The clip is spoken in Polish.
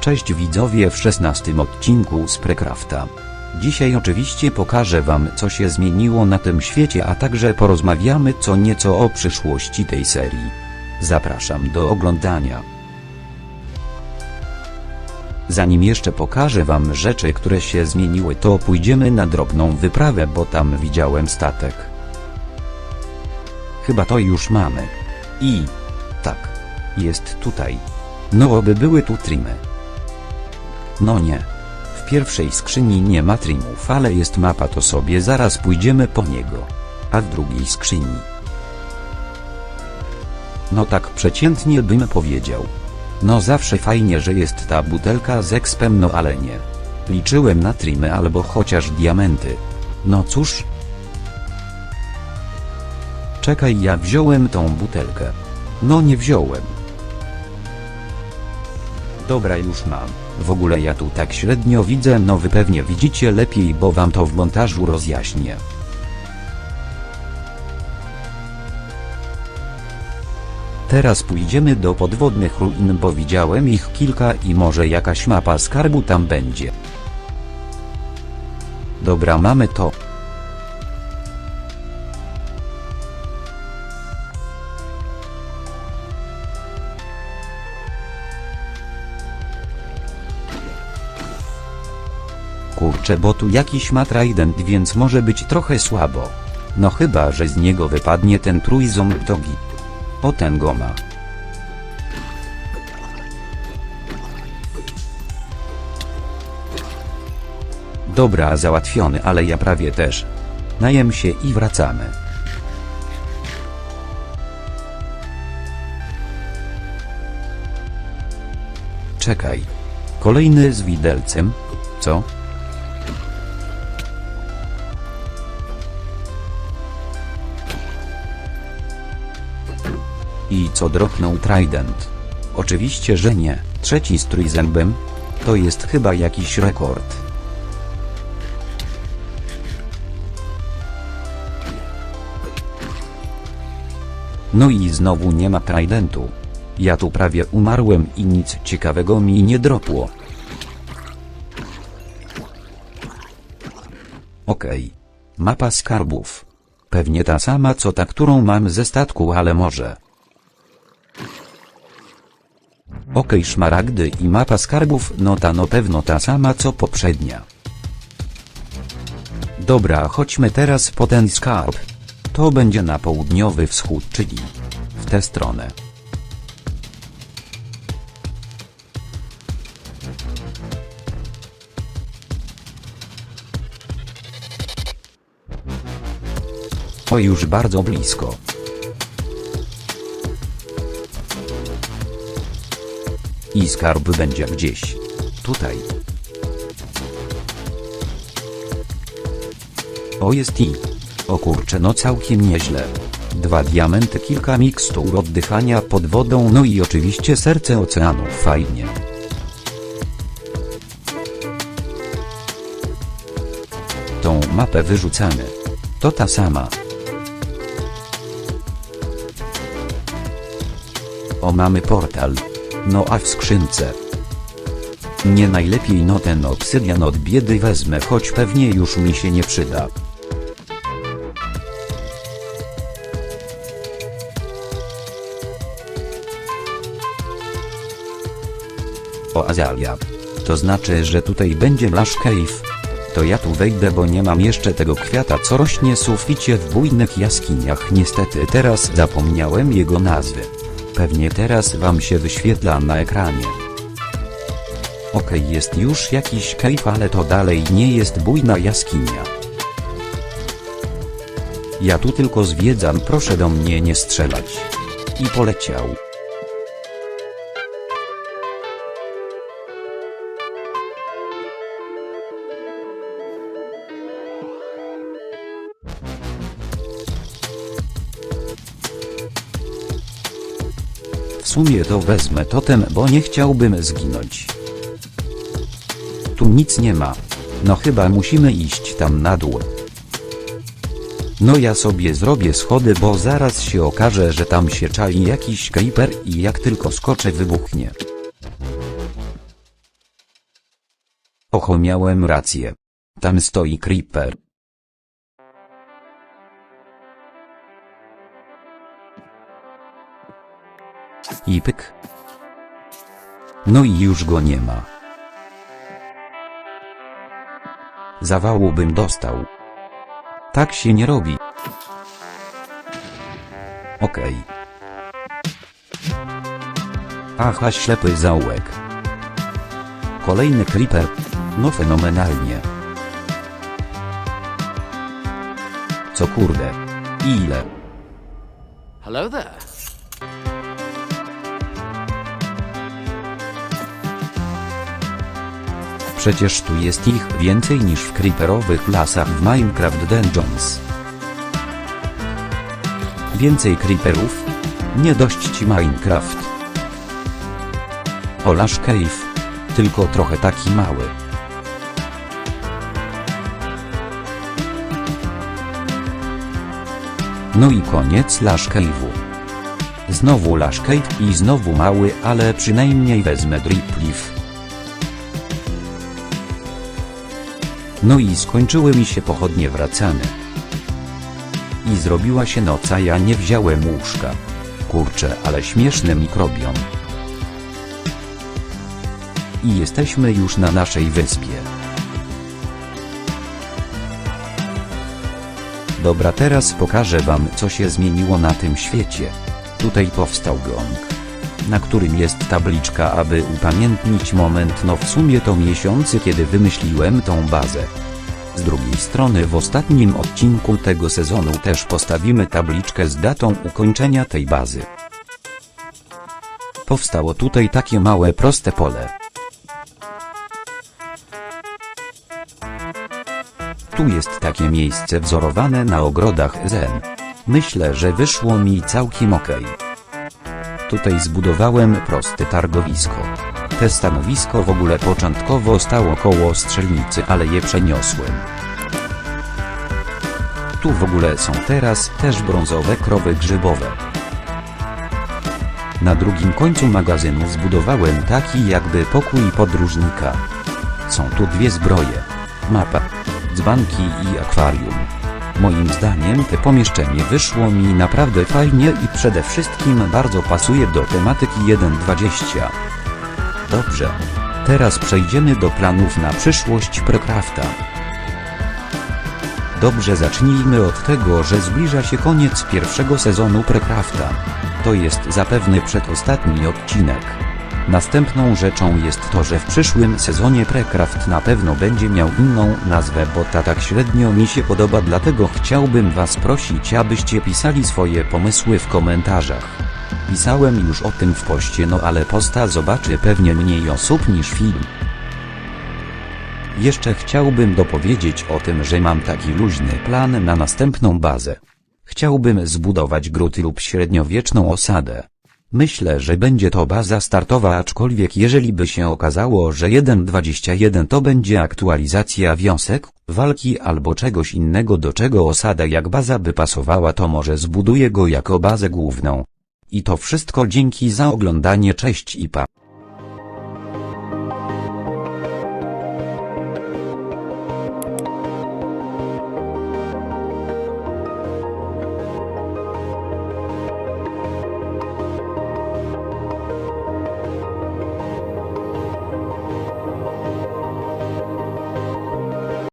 Cześć widzowie w 16 odcinku z Precrafta. Dzisiaj oczywiście pokażę wam co się zmieniło na tym świecie a także porozmawiamy co nieco o przyszłości tej serii. Zapraszam do oglądania. Zanim jeszcze pokażę wam rzeczy które się zmieniły to pójdziemy na drobną wyprawę bo tam widziałem statek. Chyba to już mamy. I... tak. Jest tutaj. No oby były tu trimy. No nie. W pierwszej skrzyni nie ma trimów, ale jest mapa to sobie zaraz pójdziemy po niego. A w drugiej skrzyni. No tak przeciętnie bym powiedział. No zawsze fajnie, że jest ta butelka z expem, no ale nie. Liczyłem na trimy albo chociaż diamenty. No cóż. Czekaj, ja wziąłem tą butelkę. No nie wziąłem. Dobra już mam. W ogóle ja tu tak średnio widzę, no wy pewnie widzicie lepiej, bo wam to w montażu rozjaśnię. Teraz pójdziemy do podwodnych ruin, bo widziałem ich kilka i może jakaś mapa skarbu tam będzie. Dobra, mamy to. Kurczę, bo tu jakiś ma trident, więc może być trochę słabo. No chyba, że z niego wypadnie ten trójząb togi. O ten go ma. Dobra, załatwiony, ale ja prawie też. Najem się i wracamy. Czekaj. Kolejny z widelcem? Co? I co dropnął Trident? Oczywiście, że nie. Trzeci z trójzębem? To jest chyba jakiś rekord. No i znowu nie ma Tridentu. Ja tu prawie umarłem i nic ciekawego mi nie dropło. Okej. Mapa skarbów. Pewnie ta sama co ta którą mam ze statku ale może. Okej szmaragdy i mapa skarbów no ta no pewno ta sama co poprzednia. Dobra chodźmy teraz po ten skarb. To będzie na południowy wschód czyli w tę stronę. O już bardzo blisko. I skarb będzie gdzieś. Tutaj. O jest i. O kurczę no całkiem nieźle. Dwa diamenty, kilka mikstur oddychania pod wodą, no i oczywiście serce oceanu, fajnie. Tą mapę wyrzucamy. To ta sama. O mamy portal. No a w skrzynce. Nie najlepiej no ten obsydian od biedy wezmę choć pewnie już mi się nie przyda. O Azalia. To znaczy, że tutaj będzie Lash Cave. To ja tu wejdę bo nie mam jeszcze tego kwiata co rośnie suficie w bujnych jaskiniach niestety teraz zapomniałem jego nazwy. Pewnie teraz wam się wyświetla na ekranie. Okej jest już jakiś cave ale to dalej nie jest bujna jaskinia. Ja tu tylko zwiedzam proszę do mnie nie strzelać. I poleciał. Sumie to wezmę totem, bo nie chciałbym zginąć. Tu nic nie ma. No chyba musimy iść tam na dół. No ja sobie zrobię schody, bo zaraz się okaże, że tam się czai jakiś creeper i jak tylko skoczę wybuchnie. Oho miałem rację. Tam stoi creeper. I pyk. No i już go nie ma. Zawału bym dostał. Tak się nie robi. Okej. Aha, ślepy zaułek. Kolejny creeper. No fenomenalnie. Co kurde. Ile? Hello there. Przecież tu jest ich więcej niż w creeperowych lasach w Minecraft Dungeons. Więcej creeperów? Nie dość ci Minecraft. Olasz Cave. Tylko trochę taki mały. No i koniec Lash Cave'u. Znowu Lash Cave i znowu mały, ale przynajmniej wezmę Drip Leaf. No i skończyły mi się pochodnie wracamy. I zrobiła się noc, a ja nie wziąłem łóżka. Kurczę, ale śmieszny mikrobiom. I jesteśmy już na naszej wyspie. Dobra, teraz pokażę wam, co się zmieniło na tym świecie. Tutaj powstał gong, na którym jest tabliczka, aby upamiętnić moment, no w sumie to miesiące, kiedy wymyśliłem tą bazę. Z drugiej strony w ostatnim odcinku tego sezonu też postawimy tabliczkę z datą ukończenia tej bazy. Powstało tutaj takie małe proste pole. Tu jest takie miejsce wzorowane na ogrodach Zen. Myślę, że wyszło mi całkiem okej. Tutaj zbudowałem proste targowisko. Te stanowisko w ogóle początkowo stało koło strzelnicy, ale je przeniosłem. Tu w ogóle są teraz też brązowe krowy grzybowe. Na drugim końcu magazynu zbudowałem taki jakby pokój podróżnika. Są tu dwie zbroje. Mapa, dzbanki i akwarium. Moim zdaniem te pomieszczenie wyszło mi naprawdę fajnie i przede wszystkim bardzo pasuje do tematyki 1.20. Dobrze. Teraz przejdziemy do planów na przyszłość Procrafta. Dobrze zacznijmy od tego, że zbliża się koniec pierwszego sezonu Procrafta. To jest zapewne przedostatni odcinek. Następną rzeczą jest to, że w przyszłym sezonie Precraft na pewno będzie miał inną nazwę, bo ta tak średnio mi się podoba, dlatego chciałbym was prosić, abyście pisali swoje pomysły w komentarzach. Pisałem już o tym w poście, no ale posta zobaczy pewnie mniej osób niż film. Jeszcze chciałbym dopowiedzieć o tym, że mam taki luźny plan na następną bazę. Chciałbym zbudować gruty lub średniowieczną osadę. Myślę, że będzie to baza startowa, aczkolwiek jeżeli by się okazało, że 1.21 to będzie aktualizacja wiosek, walki albo czegoś innego do czego osada jak baza by pasowała, to może zbuduję go jako bazę główną. I to wszystko dzięki za oglądanie, cześć i pa.